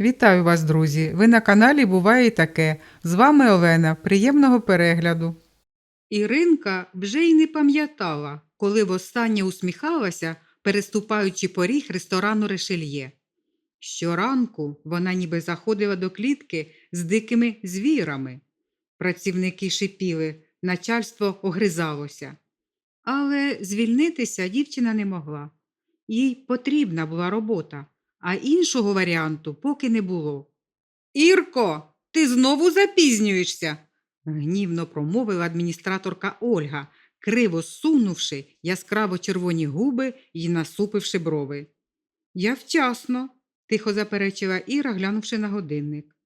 Вітаю вас, друзі! Ви на каналі Буває і таке. З вами Олена. Приємного перегляду. Іринка вже й не пам'ятала, коли востаннє усміхалася, переступаючи поріг ресторану Решельє. Щоранку вона ніби заходила до клітки з дикими звірами. Працівники шипіли, начальство огризалося. Але звільнитися дівчина не могла. Їй потрібна була робота, а іншого варіанту поки не було. Ірко, ти знову запізнюєшся, гнівно промовила адміністраторка Ольга, криво сунувши яскраво червоні губи і насупивши брови. Я вчасно, тихо заперечила Іра, глянувши на годинник.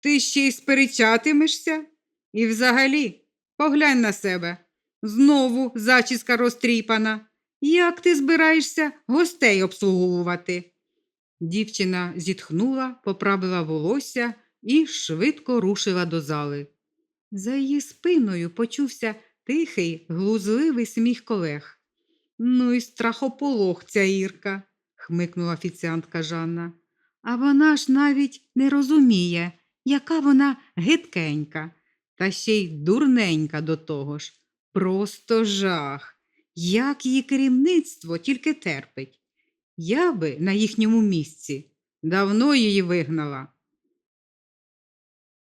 Ти ще й сперечатимешся? І взагалі, поглянь на себе. Знову зачіска розтріпана. Як ти збираєшся гостей обслуговувати? Дівчина зітхнула, поправила волосся і швидко рушила до зали. За її спиною почувся тихий, глузливий сміх колег. Ну і страхополох ця Ірка, хмикнула офіціантка Жанна. А вона ж навіть не розуміє, яка вона гидкенька, та ще й дурненька до того ж. Просто жах. Як її керівництво тільки терпить. Я би на їхньому місці давно її вигнала.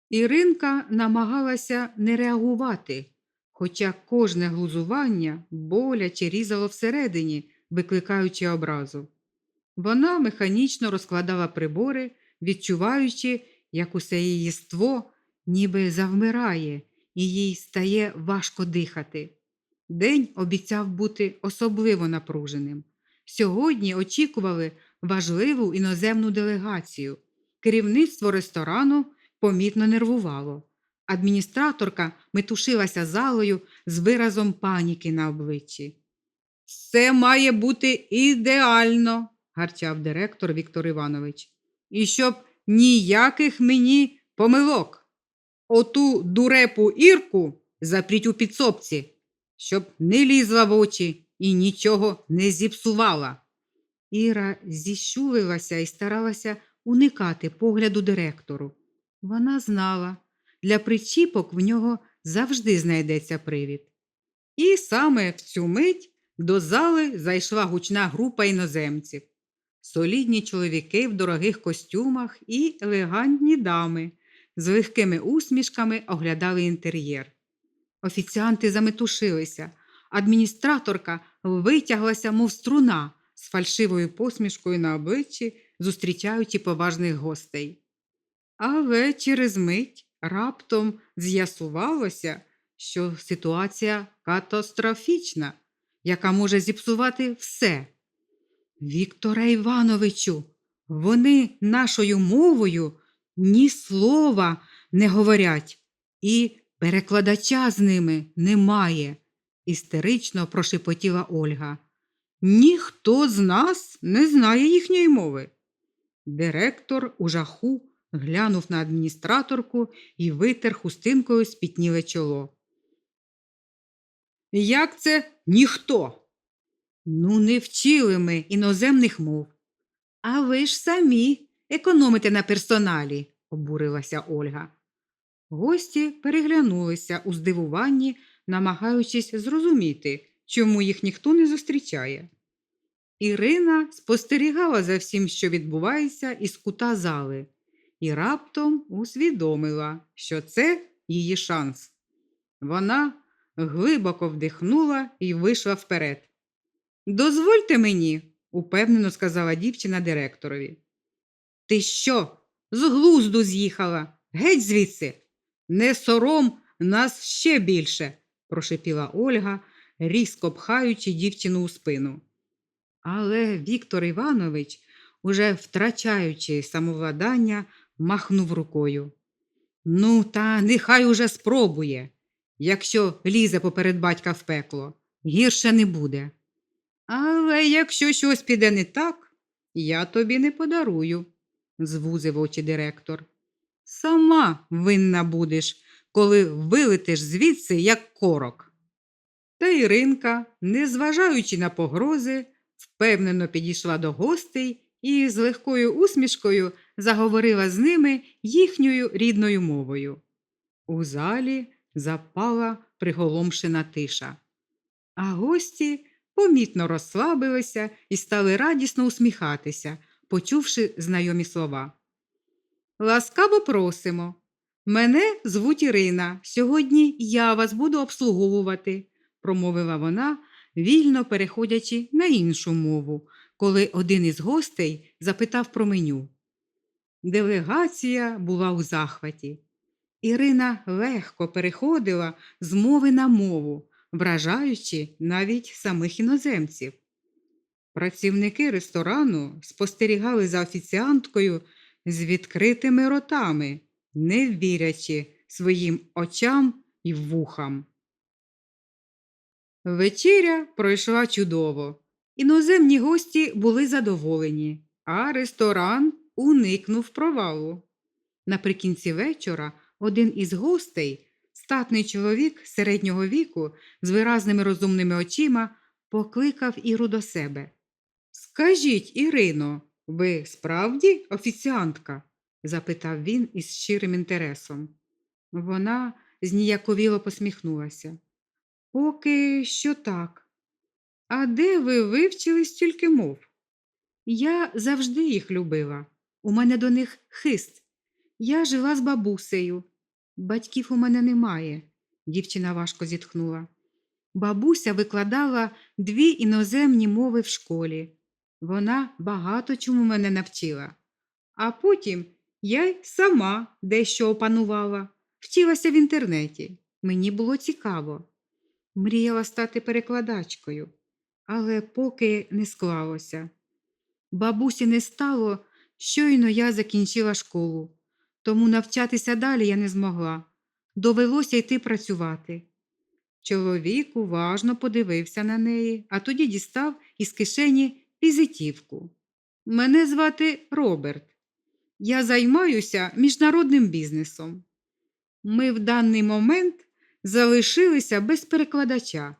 Іринка намагалася не реагувати, хоча кожне глузування боляче різало всередині, викликаючи образу. Вона механічно розкладала прибори, відчуваючи, як усе її єство ніби завмирає, і їй стає важко дихати. День обіцяв бути особливо напруженим. Сьогодні очікували важливу іноземну делегацію. Керівництво ресторану помітно нервувало. Адміністраторка метушилася залою з виразом паніки на обличчі. Все має бути ідеально, гарчав директор Віктор Іванович. І щоб ніяких мені помилок. Оту дурепу Ірку запріть у підсобці, щоб не лізла в очі і нічого не зіпсувала. Іра зіщулилася і старалася уникати погляду директору. Вона знала, для причіпок в нього завжди знайдеться привід. І саме в цю мить до зали зайшла гучна група іноземців. Солідні чоловіки в дорогих костюмах і елегантні дами з легкими усмішками оглядали інтер'єр. Офіціанти заметушилися, адміністраторка витяглася, мов струна, з фальшивою посмішкою на обличчі, зустрічаючи поважних гостей. Але через мить раптом з'ясувалося, що ситуація катастрофічна, яка може зіпсувати все. Вікторе Івановичу, вони нашою мовою ні слова не говорять, і перекладача з ними немає, істерично прошепотіла Ольга. Ніхто з нас не знає їхньої мови. Директор у жаху глянув на адміністраторку і витер хустинкою спітніле чоло. Як це ніхто? Ну, не вчили ми іноземних мов. А ви ж самі економите на персоналі, обурилася Ольга. Гості переглянулися у здивуванні, намагаючись зрозуміти, чому їх ніхто не зустрічає. Ірина спостерігала за всім, що відбувається, із кута зали, і раптом усвідомила, що це її шанс. Вона глибоко вдихнула і вийшла вперед. Дозвольте мені, упевнено сказала дівчина директорові. Ти що? З глузду з'їхала? Геть звідси. Не сором нас ще більше, прошепіла Ольга, різко пхаючи дівчину у спину. Але Віктор Іванович, уже втрачаючи самовладання, махнув рукою. Ну, та нехай уже спробує. Якщо лізе поперед батька в пекло, гірше не буде. Але якщо щось піде не так, я тобі не подарую, звузив очі директор. Сама винна будеш, коли вилетиш звідси, як корок. Та Іринка, незважаючи на погрози, впевнено підійшла до гостей і з легкою усмішкою заговорила з ними їхньою рідною мовою. У залі запала приголомшена тиша, а гості помітно розслабилися і стали радісно усміхатися, почувши знайомі слова. Ласкаво просимо. Мене звуть Ірина. Сьогодні я вас буду обслуговувати, промовила вона, вільно переходячи на іншу мову, коли один із гостей запитав про меню. Делегація була у захваті. Ірина легко переходила з мови на мову, вражаючи навіть самих іноземців. Працівники ресторану спостерігали за офіціанткою з відкритими ротами, не вірячи своїм очам і вухам. Вечеря пройшла чудово. Іноземні гості були задоволені, а ресторан уникнув провалу. Наприкінці вечора один із гостей, статний чоловік середнього віку з виразними розумними очима, покликав Іру до себе. Скажіть, Ірино, ви справді офіціантка? Запитав він із щирим інтересом. Вона зніяковіло посміхнулася. Поки що так. А де ви вивчили стільки мов? Я завжди їх любила. У мене до них хист. Я жила з бабусею. Батьків у мене немає, дівчина важко зітхнула. Бабуся викладала дві іноземні мови в школі. Вона багато чому мене навчила. А потім я й сама дещо опанувала, вчилася в інтернеті. Мені було цікаво. Мріяла стати перекладачкою, але поки не склалося. Бабусі не стало, щойно я закінчила школу, тому навчатися далі я не змогла. Довелося йти працювати. Чоловік уважно подивився на неї, а тоді дістав із кишені візитівку. Мене звати Роберт. Я займаюся міжнародним бізнесом. Ми в даний момент залишилися без перекладача,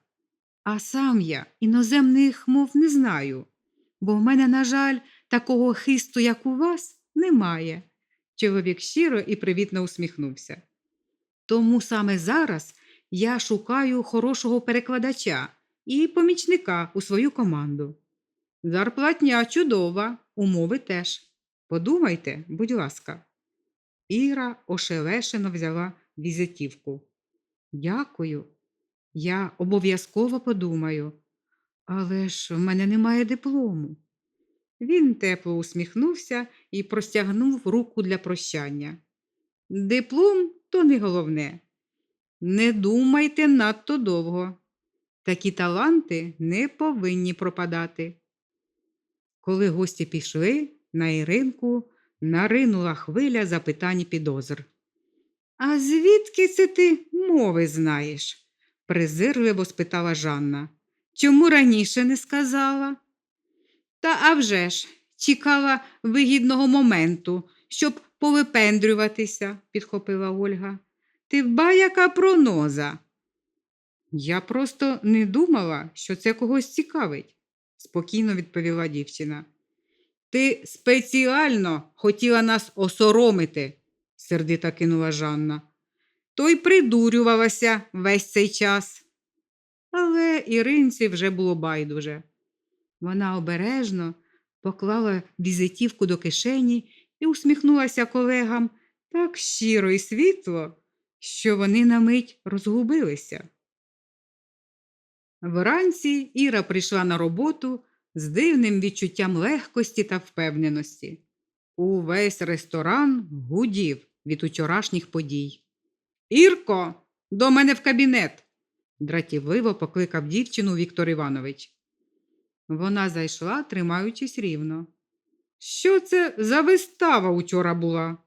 а сам я іноземних мов не знаю, бо в мене, на жаль, такого хисту, як у вас, немає. Чоловік щиро і привітно усміхнувся. Тому саме зараз я шукаю хорошого перекладача і помічника у свою команду. Зарплатня чудова, умови теж. Подумайте, будь ласка. Іра ошелешено взяла візитівку. Дякую. Я обов'язково подумаю. Але ж в мене немає диплому. Він тепло усміхнувся і простягнув руку для прощання. Диплом то не головне. Не думайте надто довго. Такі таланти не повинні пропадати. Коли гості пішли, на Іринку наринула хвиля запитань і підозр. А звідки це ти мови знаєш? презирливо спитала Жанна. Чому раніше не сказала? Та а вже ж, чекала вигідного моменту, щоб повипендрюватися, підхопила Ольга. Ти ба яка проноза. Я просто не думала, що це когось цікавить, спокійно відповіла дівчина. Ти спеціально хотіла нас осоромити, сердито кинула Жанна. То й придурювалася весь цей час. Але Іринці вже було байдуже. Вона обережно поклала візитівку до кишені і усміхнулася колегам так щиро і світло, що вони на мить розгубилися. Вранці Іра прийшла на роботу з дивним відчуттям легкості та впевненості. Увесь ресторан гудів від учорашніх подій. Ірко, до мене в кабінет, дратівливо покликав дівчину Віктор Іванович. Вона зайшла, тримаючись рівно. Що це за вистава учора була?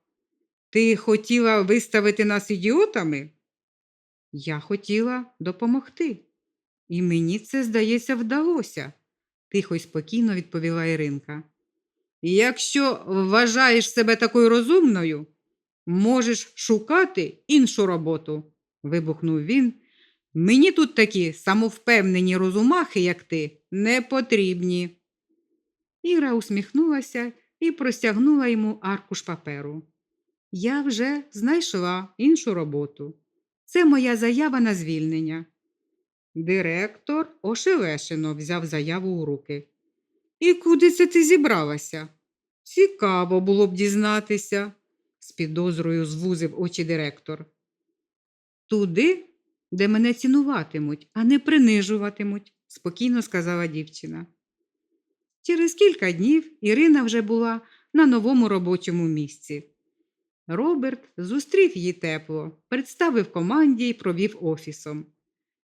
Ти хотіла виставити нас ідіотами? Я хотіла допомогти. І мені це, здається, вдалося, тихо й спокійно відповіла Іринка. Якщо вважаєш себе такою розумною, можеш шукати іншу роботу, вибухнув він. Мені тут такі самовпевнені розумахи, як ти, не потрібні. Іра усміхнулася і простягнула йому аркуш паперу. Я вже знайшла іншу роботу. Це моя заява на звільнення. Директор ошелешено взяв заяву у руки. І куди це ти зібралася? Цікаво було б дізнатися, з підозрою звузив очі директор. Туди, де мене цінуватимуть, а не принижуватимуть, спокійно сказала дівчина. Через кілька днів Ірина вже була на новому робочому місці. Роберт зустрів її тепло, представив команді і провів офісом.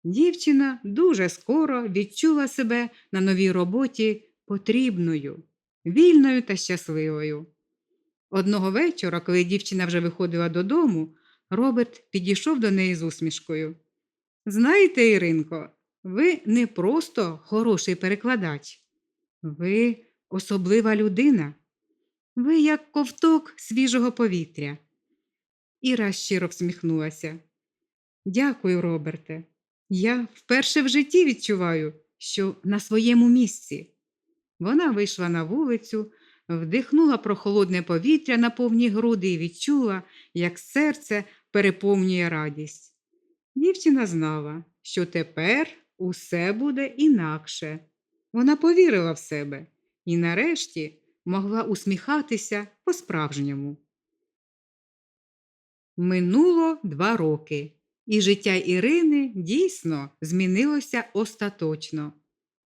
Дівчина дуже скоро відчула себе на новій роботі потрібною, вільною та щасливою. Одного вечора, коли дівчина вже виходила додому, Роберт підійшов до неї з усмішкою. Знаєте, Іринко, ви не просто хороший перекладач, ви особлива людина. Ви як ковток свіжого повітря. Іра щиро всміхнулася. Дякую, Роберте. Я вперше в житті відчуваю, що на своєму місці. Вона вийшла на вулицю, вдихнула прохолодне повітря на повні груди і відчула, як серце переповнює радість. Дівчина знала, що тепер усе буде інакше. Вона повірила в себе і нарешті могла усміхатися по-справжньому. Минуло два роки, і життя Ірини дійсно змінилося остаточно.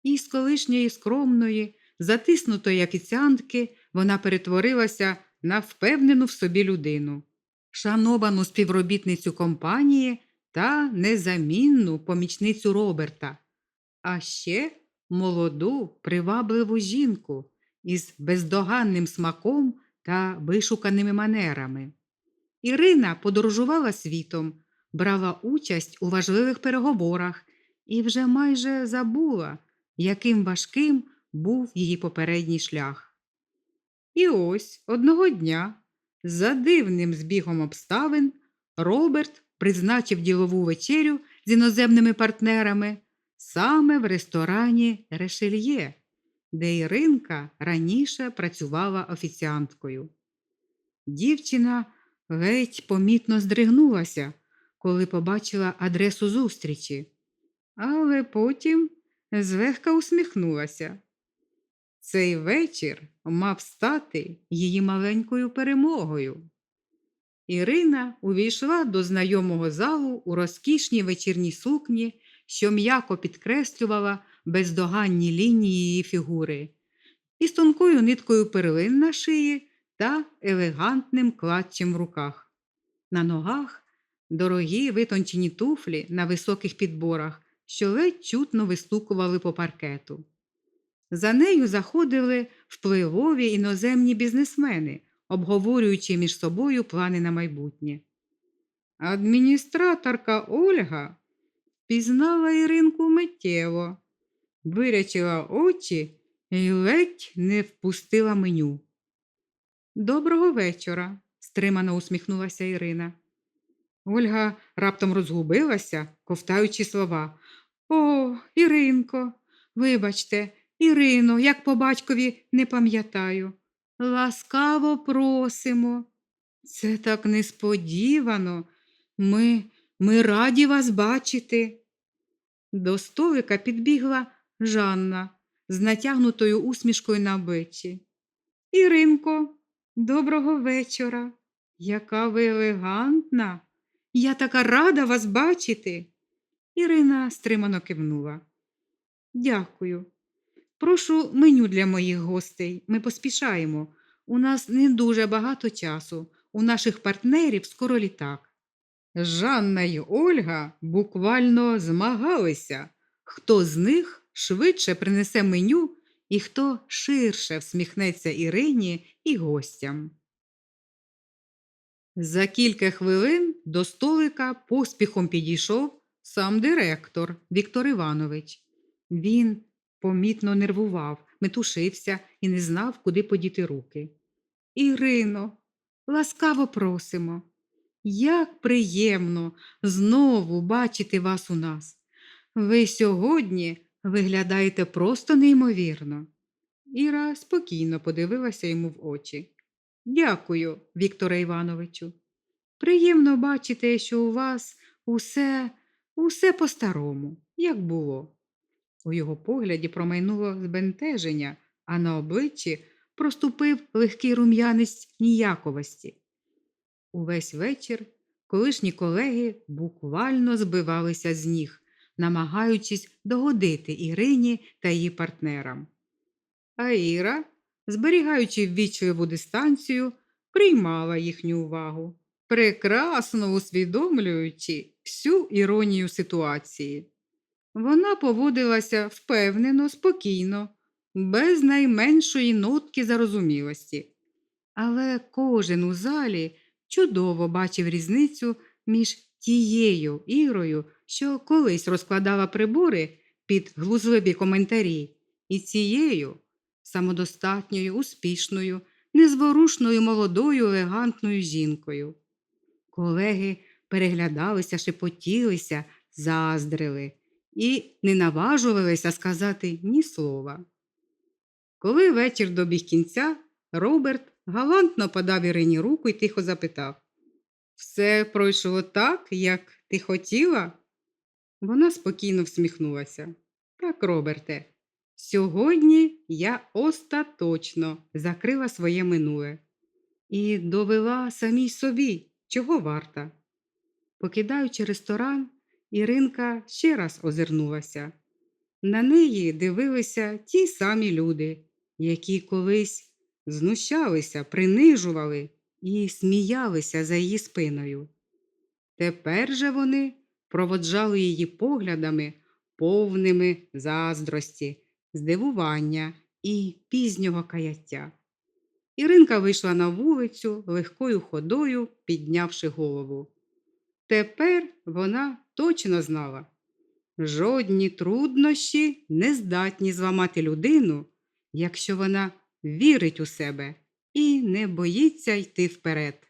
Із колишньої скромної, затиснутої офіціантки вона перетворилася на впевнену в собі людину, шановану співробітницю компанії та незамінну помічницю Роберта, а ще молоду, привабливу жінку із бездоганним смаком та вишуканими манерами. Ірина подорожувала світом, брала участь у важливих переговорах і вже майже забула, яким важким був її попередній шлях. І ось одного дня, за дивним збігом обставин, Роберт призначив ділову вечерю з іноземними партнерами саме в ресторані Решельє, де Іринка раніше працювала офіціанткою. Дівчина геть помітно здригнулася, коли побачила адресу зустрічі, але потім злегка усміхнулася. Цей вечір мав стати її маленькою перемогою. Ірина увійшла до знайомого залу у розкішній вечірній сукні, що м'яко підкреслювала бездоганні лінії її фігури, із тонкою ниткою перлин на шиї та елегантним клатчем в руках. На ногах дорогі витончені туфлі на високих підборах, що ледь чутно вистукували по паркету. За нею заходили впливові іноземні бізнесмени, обговорюючи між собою плани на майбутнє. Адміністраторка Ольга пізнала Іринку миттєво, вирячила очі і ледь не впустила меню. Доброго вечора, стримано усміхнулася Ірина. Ольга раптом розгубилася, ковтаючи слова. О, Іринко, вибачте, Ірино, як по батькові не пам'ятаю. Ласкаво просимо. Це так несподівано. Ми, ми раді вас бачити. До столика підбігла Жанна з натягнутою усмішкою на обличчі. Іринко, доброго вечора. Яка ви елегантна. Я така рада вас бачити. Ірина стримано кивнула. Дякую. Прошу меню для моїх гостей. Ми поспішаємо. У нас не дуже багато часу. У наших партнерів скоро літак. Жанна й Ольга буквально змагалися, хто з них швидше принесе меню і хто ширше всміхнеться Ірині і гостям. За кілька хвилин до столика поспіхом підійшов сам директор Віктор Іванович. Він помітно нервував, метушився і не знав, куди подіти руки. Ірино, ласкаво просимо. Як приємно знову бачити вас у нас. Ви сьогодні виглядаєте просто неймовірно. Іра спокійно подивилася йому в очі. Дякую, Вікторе Івановичу. Приємно бачити, що у вас усе, усе по-старому, як було. У його погляді промайнуло збентеження, а на обличчі проступив легкий рум'янець ніяковості. Увесь вечір колишні колеги буквально збивалися з ніг, намагаючись догодити Ірині та її партнерам. А Іра, зберігаючи ввічливу дистанцію, приймала їхню увагу, прекрасно усвідомлюючи всю іронію ситуації. Вона поводилася впевнено, спокійно, без найменшої нотки зарозумілості. Але кожен у залі чудово бачив різницю між тією Ірою, що колись розкладала прибори під глузливі коментарі, і цією самодостатньою, успішною, незворушною молодою елегантною жінкою. Колеги переглядалися, шепотілися, заздрили і не наважувалися сказати ні слова. Коли вечір добіг кінця, Роберт галантно подав Ірині руку і тихо запитав Все пройшло так, як ти хотіла? Вона спокійно всміхнулася. Так, Роберте, сьогодні я остаточно закрила своє минуле і довела самій собі, чого варта. Покидаючи ресторан, Іринка ще раз озирнулася. На неї дивилися ті самі люди, які колись знущалися, принижували і сміялися за її спиною. Тепер же вони проводжали її поглядами, повними заздрості, здивування і пізнього каяття. Іринка вийшла на вулицю легкою ходою, піднявши голову. Тепер вона точно знала. Жодні труднощі не здатні зламати людину, якщо вона вірить у себе і не боїться йти вперед.